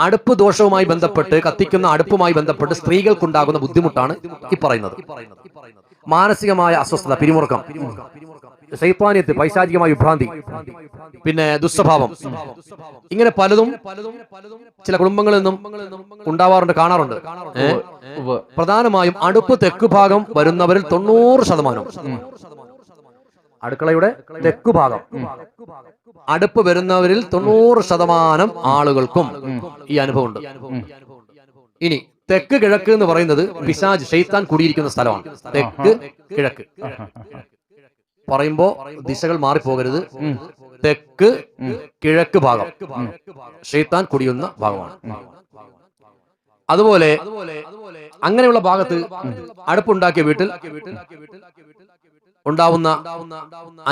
അടുപ്പ് ദോഷവുമായി ബന്ധപ്പെട്ട് കത്തിക്കുന്ന അടുപ്പുമായി ബന്ധപ്പെട്ട് സ്ത്രീകൾക്കുണ്ടാകുന്ന ബുദ്ധിമുട്ടാണ് ഈ പറയുന്നത്. മാനസികമായ അസ്വസ്ഥത പിരിമുറുക്കം. ശൈത്താന്യത്ത് പൈശാചികമായ വിഭ്രാന്തി. പിന്നെ ദുസ്വഭാവം. ഇങ്ങനെ പലതും ചില കുടുംബങ്ങളിൽ നിന്നും ഉണ്ടാവാറുണ്ട് കാണാറുണ്ട്. പ്രധാനമായും അടുപ്പ് തെക്ക് ഭാഗം വരുന്നവരിൽ തൊണ്ണൂറ് ശതമാനം. അടുക്കളയുടെ തെക്കു ഭാഗം. അടുപ്പ് വരുന്നവരിൽ തൊണ്ണൂറ് ശതമാനം ആളുകൾക്കും ഈ അനുഭവമുണ്ട്. ഇനി തെക്ക് കിഴക്ക് എന്ന് പറയുന്നത് പിശാജ് ഷെയ്ത്താൻ കൂടിയിരിക്കുന്ന സ്ഥലമാണ്. തെക്ക് കിഴക്ക്. പറയുമ്പോ ദിശകൾ മാറിപ്പോകരുത്. തെക്ക് കിഴക്ക് ഭാഗം. ഷെയ്ത്താൻ കുടിയുന്ന ഭാഗമാണ്. അതുപോലെ അങ്ങനെയുള്ള ഭാഗത്ത് അടുപ്പുണ്ടാക്കിയ വീട്ടിൽ ഉണ്ടാവുന്ന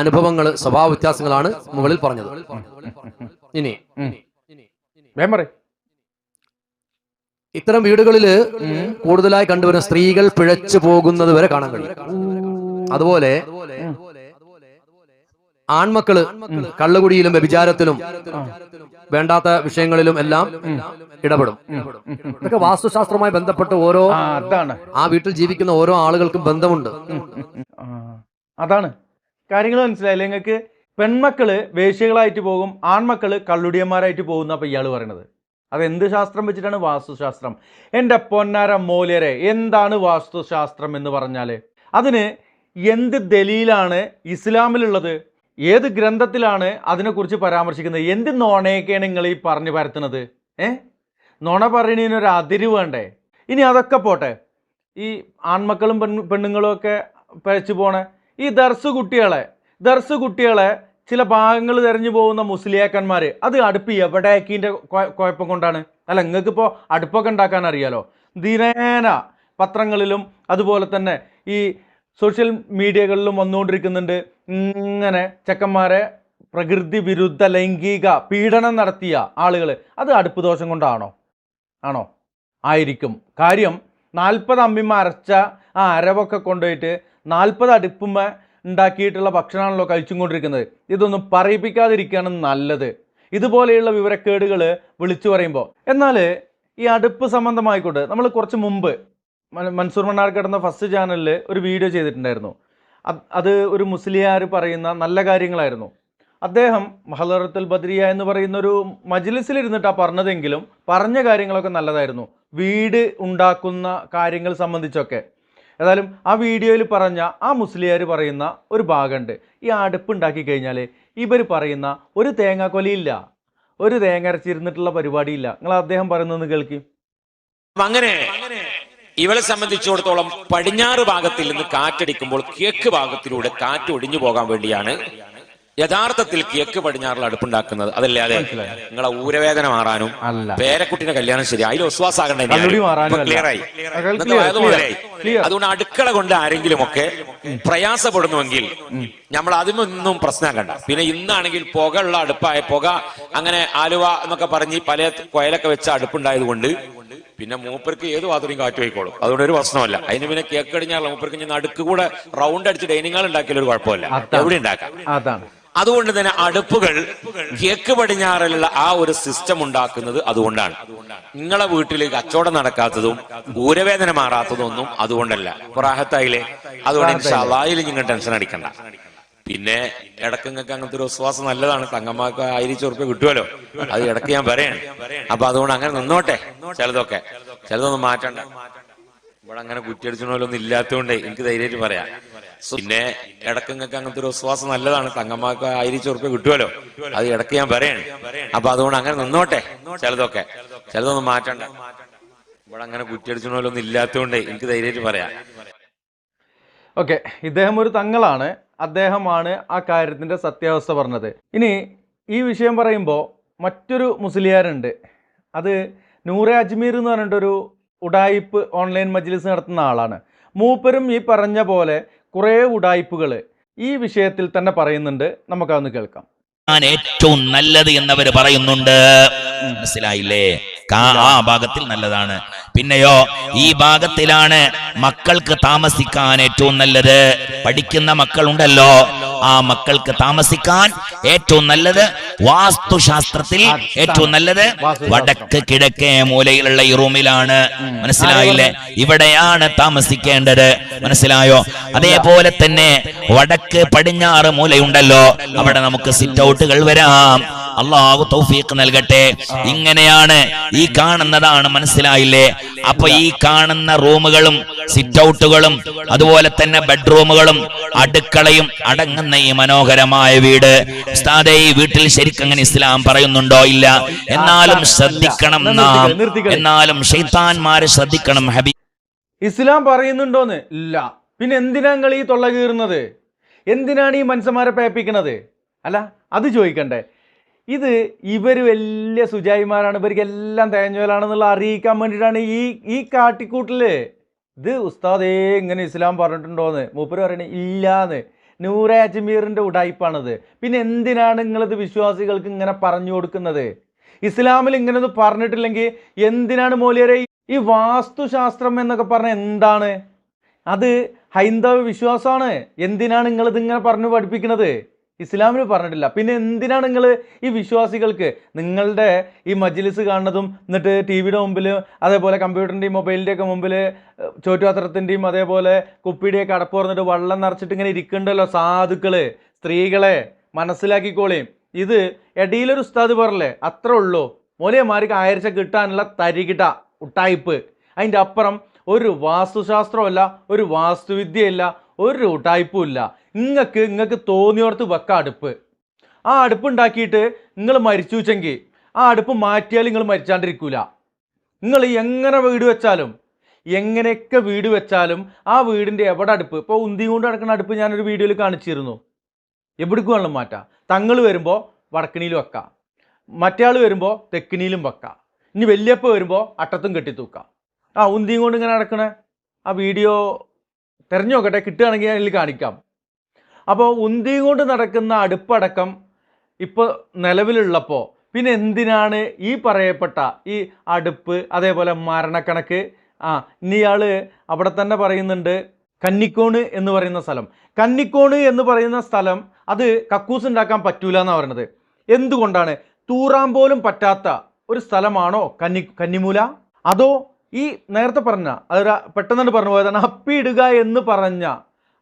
അനുഭവങ്ങൾ സ്വഭാവ വ്യത്യാസങ്ങളാണ് മുകളിൽ പറഞ്ഞത്. ഇനി ഇത്തരം വീടുകളിൽ കൂടുതലായി കണ്ടുവരുന്ന സ്ത്രീകൾ പിഴച്ചു പോകുന്നത് വരെ കാണാൻ കഴിയും. അതുപോലെ ആൺമക്കൾ കള്ളുകുടിയിലും വ്യഭിചാരത്തിലും വേണ്ടാത്ത വിഷയങ്ങളിലും എല്ലാം ഇടപെടും. ഇതൊക്കെ വാസ്തുശാസ്ത്രവുമായി ബന്ധപ്പെട്ട് ഓരോ ആ വീട്ടിൽ ജീവിക്കുന്ന ഓരോ ആളുകൾക്കും ബന്ധമുണ്ട്. അതാണ്. കാര്യങ്ങൾ മനസ്സിലായില്ലേ? നിങ്ങൾക്ക് പെൺമക്കൾ വേശ്യകളായിട്ട് പോകും ആൺമക്കൾ കള്ളുടിയന്മാരായിട്ട് പോകുന്ന അപ്പം ഇയാൾ പറയണത്. അത് എന്ത് ശാസ്ത്രം വെച്ചിട്ടാണ്? വാസ്തുശാസ്ത്രം. എന്റെ പൊന്നാര മൂലരെ എന്താണ് വാസ്തുശാസ്ത്രം എന്ന് പറഞ്ഞാൽ അതിന് എന്ത് ദലീലാണ് ഇസ്ലാമിലുള്ളത്? ഏത് ഗ്രന്ഥത്തിലാണ് അതിനെക്കുറിച്ച് പരാമർശിക്കുന്നത്? എന്ത് നോണയൊക്കെയാണ് നിങ്ങൾ ഈ പറഞ്ഞു പരത്തുന്നത്? ഏ? നോണ പറയുന്നതിനൊരു അതിര് വേണ്ടേ? ഇനി അതൊക്കെ പോട്ടെ. ഈ ആൺമക്കളും പെൺ പെണ്ണുങ്ങളും ഒക്കെ പഴച്ചു പോണേ ഈ ദർസ് കുട്ടികളെ ദർസ് കുട്ടികളെ ചില ഭാഗങ്ങൾ തെരഞ്ഞു പോകുന്ന മുസ്ലിയാക്കന്മാർ അത് അടുപ്പ് എവിടേക്കിന്റെ കുഴപ്പം കൊണ്ടാണ്? അല്ല നിങ്ങൾക്ക് ഇപ്പോൾ അടുപ്പൊക്കെ ഉണ്ടാക്കാൻ അറിയാലോ? ദിനേന പത്രങ്ങളിലും അതുപോലെ തന്നെ ഈ സോഷ്യൽ മീഡിയകളിലും വന്നുകൊണ്ടിരിക്കുന്നുണ്ട്. ഇങ്ങനെ ചെക്കന്മാരെ പ്രകൃതി വിരുദ്ധ ലൈംഗിക പീഡനം നടത്തിയ ആളുകൾ അത് അടുപ്പ് ദോഷം കൊണ്ടാണോ? ആണോ? ആയിരിക്കും. കാര്യം നാൽപ്പത് അമ്മിമ്മ അരച്ച ആ അരവൊക്കെ കൊണ്ടുപോയിട്ട് നാൽപ്പത് അടുപ്പുമ്മ ഉണ്ടാക്കിയിട്ടുള്ള ഭക്ഷണമാണല്ലോ കഴിച്ചും കൊണ്ടിരിക്കുന്നത് ഇതൊന്നും പറയിപ്പിക്കാതിരിക്കുകയാണ് നല്ലത്. ഇതുപോലെയുള്ള വിവരക്കേടുകൾ വിളിച്ചു പറയുമ്പോൾ. എന്നാൽ ഈ അടുപ്പ് സംബന്ധമായിക്കോട്ടെ നമ്മൾ കുറച്ച് മുമ്പ് മൻസൂർ മണ്ണാർ കിടന്ന ഫസ്റ്റ് ചാനലിൽ ഒരു വീഡിയോ ചെയ്തിട്ടുണ്ടായിരുന്നു. അത് ഒരു മുസ്ലിയാർ പറയുന്ന നല്ല കാര്യങ്ങളായിരുന്നു. അദ്ദേഹം മഹലറത്തുൽ ബദ്രിയ എന്ന് പറയുന്ന ഒരു മജ്ലിസിലിരുന്നിട്ടാണ് പറഞ്ഞതെങ്കിലും പറഞ്ഞ കാര്യങ്ങളൊക്കെ നല്ലതായിരുന്നു. വീട് ഉണ്ടാക്കുന്ന കാര്യങ്ങൾ സംബന്ധിച്ചൊക്കെ. ഏതായാലും ആ വീഡിയോയിൽ പറഞ്ഞ ആ മുസ്ലിയാർ പറയുന്ന ഒരു ഭാഗമുണ്ട്. ഈ അടുപ്പ് ഉണ്ടാക്കി കഴിഞ്ഞാൽ ഇവർ പറയുന്ന ഒരു തേങ്ങാക്കൊലയില്ല. ഒരു തേങ്ങ അരച്ചിരുന്നിട്ടുള്ള പരിപാടിയില്ല. നിങ്ങൾ അദ്ദേഹം പറയുന്നത് കേൾക്കി. അങ്ങനെ ഇവളെ സംബന്ധിച്ചിടത്തോളം പടിഞ്ഞാറ് ഭാഗത്തിൽ നിന്ന് കാറ്റടിക്കുമ്പോൾ കിഴക്ക് ഭാഗത്തിലൂടെ കാറ്റ് ഒടിഞ്ഞു പോകാൻ വേണ്ടിയാണ് യഥാർത്ഥത്തിൽ കിഴക്ക് പടിഞ്ഞാറിൽ അടുപ്പുണ്ടാക്കുന്നത് അതല്ലാതെ നിങ്ങളെ ഊരവേദന മാറാനും. പേരക്കുട്ടിന്റെ കല്യാണം ശരി അതിൽ അല്ല. ക്ലിയർ ആയി. അതുകൊണ്ട് അടുക്കള കൊണ്ട് ആരെങ്കിലും ഒക്കെ പ്രയാസപ്പെടുന്നുവെങ്കിൽ നമ്മൾ അതിനൊന്നും പ്രശ്നം കണ്ട പിന്നെ ഇന്നാണെങ്കിൽ പുക ഉള്ള അടുപ്പായ പുക അങ്ങനെ ആലുവ എന്നൊക്കെ പറഞ്ഞ് പല കൊയലൊക്കെ വെച്ച അടുപ്പുണ്ടായത് കൊണ്ട് പിന്നെ മൂപ്പർക്ക് ഏത് ഭാഗത്തും കാറ്റ് പോയിക്കോളും. അതുകൊണ്ട് ഒരു പ്രശ്നമല്ല അതിന് പിന്നെ കേക്ക് കഴിഞ്ഞാൽ മൂപ്പർക്ക് ഇനി അടുക്ക് കൂടെ റൗണ്ട് അടിച്ച് ഡൈനിങ് ഹാൾ ഉണ്ടാക്കിയാലും ഒരു കുഴപ്പമില്ല. എവിടെ ഉണ്ടാക്കാം? അതാണ്. അതുകൊണ്ട് തന്നെ അടുപ്പുകൾ കിഴക്ക് പടിഞ്ഞാറിലുള്ള ആ ഒരു സിസ്റ്റം ഉണ്ടാക്കുന്നത് അതുകൊണ്ടാണ്. നിങ്ങളെ വീട്ടിൽ കച്ചവടം നടക്കാത്തതും ഊരവേദന മാറാത്തതും ഒന്നും അതുകൊണ്ടല്ല. പ്രാഹത്തായില്ലേ അതുകൊണ്ട് ഷവായിൽ നിങ്ങൾ ടെൻഷൻ അടിക്കണ്ട. പിന്നെ ഇടയ്ക്ക് നിങ്ങൾക്ക് അങ്ങനത്തെ ഒരു വിശ്വാസം നല്ലതാണ്. തങ്ങന്മാർക്ക് ആയിരം ഉറുപ്പ്യ കിട്ടുമല്ലോ അത് ഇടയ്ക്ക് ഞാൻ പറയാണ്. അപ്പൊ അതുകൊണ്ട് അങ്ങനെ നിന്നോട്ടെ. ചിലതൊക്കെ. ചിലതൊന്നും മാറ്റണ്ട. ഇവിടെ അങ്ങനെ കുറ്റിയടിച്ചോലൊന്നും ഇല്ലാത്തതുകൊണ്ട് എനിക്ക് ധൈര്യമായിട്ട് പറയാം. പിന്നെ ഇടയ്ക്ക് അങ്ങനത്തെ ഒരു വിശ്വാസം നല്ലതാണ്. തങ്ങന്മാർക്ക് ആയിരിച്ചു ഉറുപ്പ്യ കിട്ടുമല്ലോ അത് ഇടയ്ക്ക് ഞാൻ പറയാണ്. അപ്പൊ അതുകൊണ്ട് അങ്ങനെ നിന്നോട്ടെ ചിലതൊക്കെ. ചിലതൊന്നും മാറ്റണ്ട. ഇവിടെ അങ്ങനെ കുറ്റിയടിച്ചോലൊന്നും ഇല്ലാത്തതുകൊണ്ട് എനിക്ക് ധൈര്യമായിട്ട് പറയാം. ഓക്കെ ഇദ്ദേഹം ഒരു തങ്ങളാണ്. അദ്ദേഹമാണ് ആ കാര്യത്തിന്റെ സത്യാവസ്ഥ പറഞ്ഞത്. ഇനി ഈ വിഷയം പറയുമ്പോൾ മറ്റൊരു മുസ്ലിയാരുണ്ട്. അത് നൂറെ അജ്മീർ എന്ന് പറഞ്ഞിട്ടൊരു ഉടായിപ്പ് ഓൺലൈൻ മജ്ലിസ് നടത്തുന്ന ആളാണ്. മൂപ്പരും ഈ പറഞ്ഞ പോലെ കുറേ ഉടായ്പകൾ ഈ വിഷയത്തിൽ തന്നെ പറയുന്നുണ്ട്. നമുക്കതൊന്ന് കേൾക്കാം. ഞാൻ ഏറ്റവും നല്ലത് എന്നവർ പറയുന്നുണ്ട്. മനസ്സിലായില്ലേ? ആ ഭാഗത്തിൽ നല്ലതാണ്. പിന്നെയോ ഈ ഭാഗത്തിലാണ് മക്കൾക്ക് താമസിക്കാൻ ഏറ്റവും നല്ലത്. പഠിക്കുന്ന മക്കളുണ്ടല്ലോ. ആ മക്കൾക്ക് താമസിക്കാൻ ഏറ്റവും നല്ലത് വാസ്തുശാസ്ത്രത്തിൽ ഏറ്റവും നല്ലത് വടക്ക് കിഴക്കേ മൂലയിലുള്ള ഈ റൂമിലാണ്. മനസ്സിലായില്ലേ? ഇവിടെയാണ് താമസിക്കേണ്ടത്. മനസ്സിലായോ? അതേപോലെ തന്നെ വടക്ക് പടിഞ്ഞാറ് മൂലയുണ്ടല്ലോ. അവിടെ നമുക്ക് സിറ്റ് ഔട്ടുകൾ വരാം. അള്ളാഹു തൗഫീഖ് നൽകട്ടെ. ഇങ്ങനെയാണ് ഈ കാണുന്നതാണ് മനസ്സിലായില്ലേ? അപ്പൊ ഈ കാണുന്ന റൂമുകളും സിറ്റ് ഔട്ടുകളും അതുപോലെ തന്നെ ബെഡ്റൂമുകളും അടുക്കളയും അടങ്ങുന്ന ഈ മനോഹരമായ വീട്. ഉസ്താദേ ഈ വീട്ടിൽ ശരിക്കും അങ്ങനെ ഇസ്ലാം പറയുന്നുണ്ടോ ഇല്ല? എന്നാലും ശ്രദ്ധിക്കണം നാം. എന്നാലും ഷെയ്ത്താൻമാരെ ശ്രദ്ധിക്കണം ഹബി ഇസ്ലാം പറയുന്നുണ്ടോന്ന്? ഇല്ല. പിന്നെ എന്തിനാ നിങ്ങൾ ഈ തൊള്ള കീറുന്നത്? എന്തിനാണ് ഈ മനുഷ്യന്മാരെ പേപ്പിക്കണത് അല്ല അത് ചോദിക്കണ്ടേ. ഇത് ഇവർ വലിയ സുജായിമാരാണ്. ഇവർക്ക് എല്ലാം തേഞ്ഞോലാണെന്നുള്ള അറിയിക്കാൻ വേണ്ടിയിട്ടാണ് ഈ ഈ കാട്ടിക്കൂട്ടിൽ. ഇത് ഉസ്താദേ ഇങ്ങനെ ഇസ്ലാം പറഞ്ഞിട്ടുണ്ടോയെന്ന് മൂപ്പര് പറയണേ ഇല്ലാന്ന്. നൂറ അജ്മീറിന്റെ ഉടായ്പാണത് പിന്നെ എന്തിനാണ് നിങ്ങളിത് വിശ്വാസികൾക്ക് ഇങ്ങനെ പറഞ്ഞു കൊടുക്കുന്നത്? ഇസ്ലാമിൽ ഇങ്ങനെ ഒന്ന് പറഞ്ഞിട്ടില്ലെങ്കിൽ എന്തിനാണ് മോലിയരെ ഈ വാസ്തുശാസ്ത്രം എന്നൊക്കെ പറഞ്ഞ എന്താണ്? അത് ഹൈന്ദവ വിശ്വാസമാണ്. എന്തിനാണ് നിങ്ങൾ ഇതിങ്ങനെ പറഞ്ഞു പഠിപ്പിക്കുന്നത്? ഇസ്ലാമിൽ പറഞ്ഞിട്ടില്ല. പിന്നെ എന്തിനാണ് നിങ്ങൾ ഈ വിശ്വാസികൾക്ക് നിങ്ങളുടെ ഈ മജ്ലിസ് കാണുന്നതും എന്നിട്ട് ടി വിയുടെ മുമ്പിൽ അതേപോലെ കമ്പ്യൂട്ടറിന്റെയും മൊബൈലിന്റെയൊക്കെ മുമ്പിൽ ചോറ്റുപാത്രത്തിന്റെയും അതേപോലെ കുപ്പിയുടെയൊക്കെ അടപ്പ് പറഞ്ഞിട്ട് വെള്ളം നിറച്ചിട്ട് ഇങ്ങനെ ഇരിക്കണ്ടല്ലോ സാധുക്കൾ സ്ത്രീകളെ മനസ്സിലാക്കിക്കോളേം. ഇത് ഇടയിലൊരു ഉസ്താദ് പറഞ്ഞല്ലേ അത്ര ഉള്ളൂ. മൂലയന്മാർക്ക് ആയിരച്ച കിട്ടാനുള്ള തരികിട്ട ഉട്ടായ്പ് അതിന്റെ അപ്പുറം ഒരു വാസ്തുശാസ്ത്രമല്ല ഒരു വാസ്തുവിദ്യയല്ല ഒരു ഉട്ടായ്പും ഇല്ല നിങ്ങൾക്ക് നിങ്ങൾക്ക് തോന്നിയോർത്ത് വെക്ക അടുപ്പ്. ആ അടുപ്പ് ഉണ്ടാക്കിയിട്ട് നിങ്ങൾ മരിച്ചു വെച്ചെങ്കിൽ ആ അടുപ്പ് മാറ്റിയാൽ നിങ്ങൾ മരിച്ചാണ്ടിരിക്കൂല. നിങ്ങൾ എങ്ങനെ വീട് വെച്ചാലും എങ്ങനെയൊക്കെ വീട് വെച്ചാലും ആ വീടിന്റെ എവിടെ അടുപ്പ്? ഇപ്പോൾ ഉന്തി കൊണ്ട് നടക്കുന്ന അടുപ്പ് ഞാനൊരു വീഡിയോയിൽ കാണിച്ചിരുന്നു. എവിടേക്ക് വേണം മാറ്റാം. തങ്ങൾ വരുമ്പോൾ വടക്കിണിയിൽ വെക്കാം. മറ്റേ വരുമ്പോൾ തെക്കിനിയിലും വെക്കാം. ഇനി വലിയപ്പ വരുമ്പോൾ അട്ടത്തും കെട്ടിത്തൂക്കാം. ആ ഉന്തിയും കൊണ്ട് ഇങ്ങനെ നടക്കണേ. ആ വീഡിയോ തിരഞ്ഞു നോക്കട്ടെ. കിട്ടുകയാണെങ്കിൽ അതിൽ കാണിക്കാം. അപ്പോൾ ഉന്തിയും കൊണ്ട് നടക്കുന്ന അടുപ്പടക്കം ഇപ്പോൾ നിലവിലുള്ളപ്പോൾ പിന്നെ എന്തിനാണ് ഈ പറയപ്പെട്ട ഈ അടുപ്പ് അതേപോലെ മരണക്കണക്ക് ആ ഇനി ഇയാൾ അവിടെ തന്നെ പറയുന്നുണ്ട് കന്നിക്കോണ് എന്ന് പറയുന്ന സ്ഥലം. കന്നിക്കോണ് എന്ന് പറയുന്ന സ്ഥലം അത് കക്കൂസ് ഉണ്ടാക്കാൻ പറ്റൂല എന്നാണ് പറയുന്നത് എന്തുകൊണ്ടാണ്? തൂറാൻ പോലും പറ്റാത്ത ഒരു സ്ഥലമാണോ കന്നി കന്നിമൂല? അതോ ഈ നേരത്തെ പറഞ്ഞ അതൊരു പെട്ടെന്ന് പറഞ്ഞു പോയതാണ് അപ്പി ഇടുക എന്ന് പറഞ്ഞ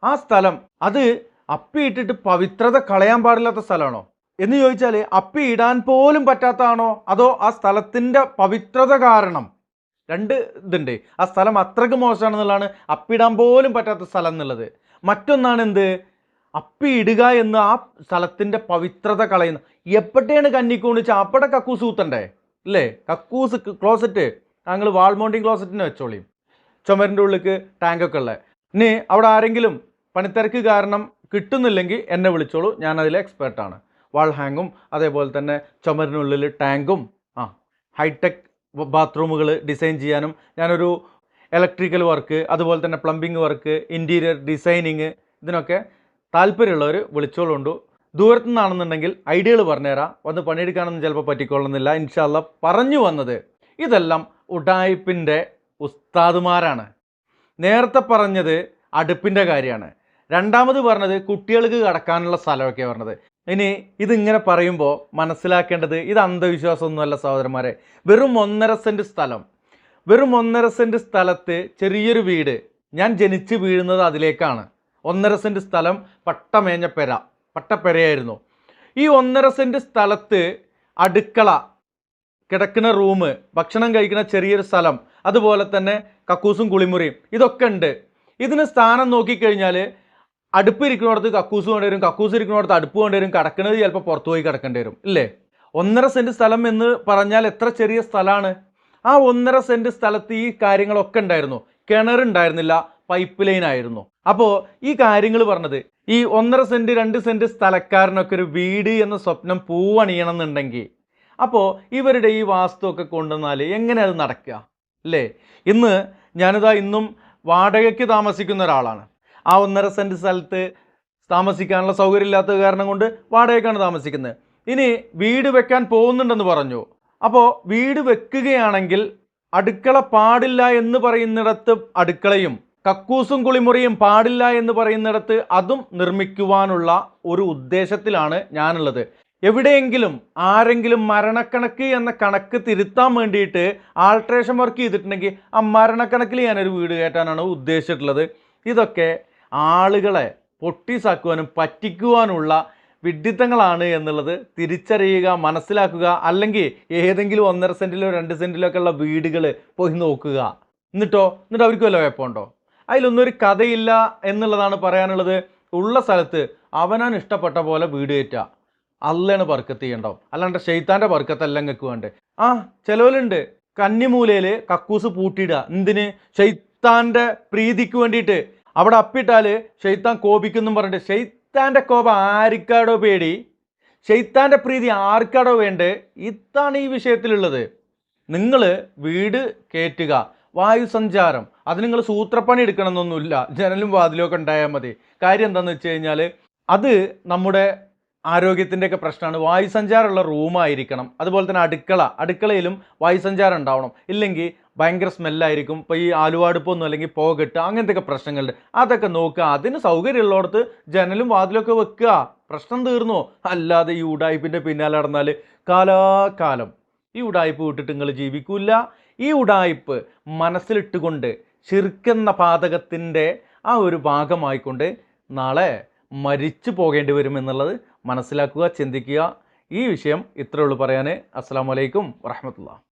ആ സ്ഥലം അത് അപ്പി ഇട്ടിട്ട് പവിത്രത കളയാൻ പാടില്ലാത്ത സ്ഥലമാണോ? എന്ന് ചോദിച്ചാൽ അപ്പി ഇടാൻ പോലും പറ്റാത്തതാണോ? അതോ ആ സ്ഥലത്തിന്റെ പവിത്രത കാരണം? രണ്ട് ഇതുണ്ട്. ആ സ്ഥലം അത്രയ്ക്ക് മോശമാണെന്നുള്ളതാണ് അപ്പിടാൻ പോലും പറ്റാത്ത സ്ഥലം എന്നുള്ളത്. മറ്റൊന്നാണ് എന്ത്? അപ്പി ഇടുക എന്ന് ആ സ്ഥലത്തിന്റെ പവിത്രത കളയുന്ന എപ്പോഴത്തെയാണ് കന്നിക്കൂണ് വെച്ചാൽ കക്കൂസ് കൂത്തണ്ടേ അല്ലേ കക്കൂസ് ക്ലോസറ്റ് ഞങ്ങൾ വാൾമൗണ്ടിങ് ക്ലോസറ്റിന് വെച്ചോളിയും ചുമരിന്റെ ഉള്ളിലേക്ക് ടാങ്കൊക്കെ ഉള്ളത് ഇനി അവിടെ ആരെങ്കിലും പണിത്തിരക്ക് കാരണം കിട്ടുന്നില്ലെങ്കിൽ എന്നെ വിളിച്ചോളൂ. ഞാൻ എക്സ്പേർട്ടാണ് വാൾ ഹാങ്ങും അതേപോലെ തന്നെ ചുമരിനുള്ളിൽ ടാങ്കും ആ ഹൈടെക് ബാത്റൂമുകൾ ഡിസൈൻ ചെയ്യാനും ഞാനൊരു ഇലക്ട്രിക്കൽ വർക്ക് അതുപോലെ തന്നെ പ്ലംബിംഗ് വർക്ക് ഇന്റീരിയർ ഡിസൈനിങ് ഇതിനൊക്കെ താല്പര്യമുള്ളവർ വിളിച്ചോളുണ്ട്. ദൂരത്തു നിന്നാണെന്നുണ്ടെങ്കിൽ ഐഡിയകൾ പറഞ്ഞുതരാം. വന്ന് പണിയെടുക്കാനൊന്നും ചിലപ്പോൾ പറ്റിക്കൊള്ളുന്നില്ല. ഇൻഷാല്ല പറഞ്ഞു വന്നത് ഇതെല്ലാം ഉടായ്പിന്റെ ഉസ്താദുമാരാണ്. നേരത്തെ പറഞ്ഞത് അടുപ്പിന്റെ കാര്യമാണ്. രണ്ടാമത് പറഞ്ഞത് കുട്ടികൾക്ക് കടക്കാനുള്ള സ്ഥലമൊക്കെ പറഞ്ഞത്. ഇനി ഇതിങ്ങനെ പറയുമ്പോൾ മനസ്സിലാക്കേണ്ടത് ഇത് അന്ധവിശ്വാസമൊന്നുമല്ല സഹോദരന്മാരെ. വെറും ഒന്നര സെന്റ് സ്ഥലം. വെറും ഒന്നര സെന്റ് സ്ഥലത്ത് ചെറിയൊരു വീട്. ഞാൻ ജനിച്ച് വീഴുന്നത് അതിലേക്കാണ്. ഒന്നര സെന്റ് സ്ഥലം പട്ടമേഞ്ഞ പെര. പട്ടപ്പെരയായിരുന്നു. ഈ ഒന്നര സെന്റ് സ്ഥലത്ത് അടുക്കള കിടക്കുന്ന റൂം ഭക്ഷണം കഴിക്കുന്ന ചെറിയൊരു സ്ഥലം അതുപോലെ തന്നെ കക്കൂസും കുളിമുറിയും ഇതൊക്കെ ഉണ്ട്. ഇതിന് സ്ഥാനം നോക്കിക്കഴിഞ്ഞാൽ അടുപ്പ് ഇരിക്കുന്നിടത്ത് കക്കൂസ് വേണ്ടി വരും കക്കൂസ് ഇരിക്കുന്നിടത്ത് അടുപ്പ് വേണ്ടി വരും കിടക്കുന്നത് ചിലപ്പോൾ പുറത്തു പോയി കിടക്കേണ്ടി വരും ഇല്ലേ? ഒന്നര സെന്റ് സ്ഥലം എന്ന് പറഞ്ഞാൽ എത്ര ചെറിയ സ്ഥലമാണ്? ആ ഒന്നര സെന്റ് സ്ഥലത്ത് ഈ കാര്യങ്ങളൊക്കെ ഉണ്ടായിരുന്നു. കിണറുണ്ടായിരുന്നില്ല പൈപ്പ് ലൈൻ ആയിരുന്നു. അപ്പോൾ ഈ കാര്യങ്ങൾ പറഞ്ഞത് ഈ ഒന്നര സെന്റ് രണ്ട് സെന്റ് സ്ഥലക്കാരനൊക്കെ ഒരു വീട് എന്ന സ്വപ്നം പൂവണിയണം എന്നുണ്ടെങ്കിൽ അപ്പോൾ ഇവരുടെ ഈ വാസ്തുവൊക്കെ കൊണ്ടുവന്നാൽ എങ്ങനെ അത് നടക്കുക അല്ലേ ഇന്ന് ഞാനിതാ ഇന്നും വാടകയ്ക്ക് താമസിക്കുന്ന ഒരാളാണ്. ആ ഒന്നര സെന്റ് സ്ഥലത്ത് താമസിക്കാനുള്ള സൗകര്യം ഇല്ലാത്ത കാരണം കൊണ്ട് വാടകയ്ക്കാണ് താമസിക്കുന്നത്. ഇനി വീട് വെക്കാൻ പോകുന്നുണ്ടെന്ന് പറഞ്ഞു. അപ്പോൾ വീട് വെക്കുകയാണെങ്കിൽ അടുക്കള പാടില്ല എന്ന് പറയുന്നിടത്ത് അടുക്കളയും കക്കൂസും കുളിമുറിയും പാടില്ല എന്ന് പറയുന്നിടത്ത് അതും നിർമ്മിക്കുവാനുള്ള ഒരു ഉദ്ദേശത്തിലാണ് ഞാനുള്ളത്. എവിടെയെങ്കിലും ആരെങ്കിലും മരണക്കണക്ക് എന്ന കണക്ക് തിരുത്താൻ വേണ്ടിയിട്ട് ആൾട്രേഷൻ വർക്ക് ചെയ്തിട്ടുണ്ടെങ്കിൽ ആ മരണക്കണക്കിൽ ഞാനൊരു വീട് കയറ്റാനാണ് ഉദ്ദേശിച്ചിട്ടുള്ളത്. ഇതൊക്കെ ആളുകളെ പൊട്ടിസാക്കുവാനും പറ്റിക്കുവാനുള്ള വിഡ്ഢിത്തങ്ങളാണ് എന്നുള്ളത് തിരിച്ചറിയുക മനസ്സിലാക്കുക അല്ലെങ്കിൽ ഏതെങ്കിലും ഒന്നര സെന്റിലോ രണ്ട് സെന്റിലോ ഒക്കെ ഉള്ള വീടുകൾ പോയി നോക്കുക. എന്നിട്ടോ? എന്നിട്ട് അവർക്ക് വല്ല കുഴപ്പമുണ്ടോ? അതിലൊന്നും ഒരു കഥയില്ല എന്നുള്ളതാണ് പറയാനുള്ളത്. ഉള്ള സ്ഥലത്ത് അവനാൻ ഇഷ്ടപ്പെട്ട പോലെ വീട് കയറ്റുക. അല്ലാണ് ബർക്കത്ത് ചെയ്യണ്ടാവും അല്ലാണ്ട് ഷെയ്ത്താന്റെ ബർക്കത്തല്ല നിങ്ങൾക്ക് വേണ്ടേ. ആ ചിലവലുണ്ട് കന്നിമൂലയിൽ കക്കൂസ് പൂട്ടിയിടുക. എന്തിന്? ഷെയ്ത്താന്റെ പ്രീതിക്ക് വേണ്ടിയിട്ട്. അവിടെ അപ്പിട്ടാൽ ഷെയ്ത്താൻ കോപിക്കുന്നും പറഞ്ഞിട്ട് ഷെയ്ത്താന്റെ കോപം ആർക്കാടോ പേടി? ഷെയ്ത്താന്റെ പ്രീതി ആർക്കാടോ വേണ്ടേ? ഇതാണ് ഈ വിഷയത്തിലുള്ളത്. നിങ്ങൾ വീട് കയറ്റുക വായുസഞ്ചാരം അത് നിങ്ങൾ സൂത്രപ്പണി എടുക്കണമെന്നൊന്നുമില്ല. ജനലും വാതിലും ഒക്കെ ഉണ്ടായാൽ മതി. കാര്യം എന്താണെന്ന് വെച്ച് കഴിഞ്ഞാൽ അത് നമ്മുടെ ആരോഗ്യത്തിന്റെയൊക്കെ പ്രശ്നമാണ്. വായുസഞ്ചാരമുള്ള റൂമായിരിക്കണം. അതുപോലെ തന്നെ അടുക്കള. അടുക്കളയിലും വായുസഞ്ചാരം ഉണ്ടാവണം. ഇല്ലെങ്കിൽ ഭയങ്കര സ്മെല്ലായിരിക്കും. ഇപ്പോൾ ഈ ആലുവാടുപ്പൊന്നും അല്ലെങ്കിൽ പോകട്ട് അങ്ങനത്തെയൊക്കെ പ്രശ്നങ്ങളുണ്ട്. അതൊക്കെ നോക്കുക അതിന് സൗകര്യമുള്ളിടത്ത് ജനലും വാതിലൊക്കെ വെക്കുക. പ്രശ്നം തീർന്നോ? അല്ലാതെ ഈ ഉടായ്പിന്റെ പിന്നാലെ നടന്നാൽ കാലാകാലം. ഈ ഉടായ്പ് വിട്ടിട്ട് നിങ്ങൾ ജീവിക്കൂല. ഈ ഉടായ്പ് മനസ്സിലിട്ടുകൊണ്ട് ചിർക്കെന്ന പാതകത്തിന്റെ ആ ഒരു ഭാഗമായിക്കൊണ്ട് നാളെ മരിച്ചു പോകേണ്ടി വരും എന്നുള്ളത് മനസ്സിലാക്കുക ചിന്തിക്കുക. ഈ വിഷയം ഇത്രയുള്ളൂ പറയാൻ അസ്സാം വലൈക്കും വറഹമത്തുള്ള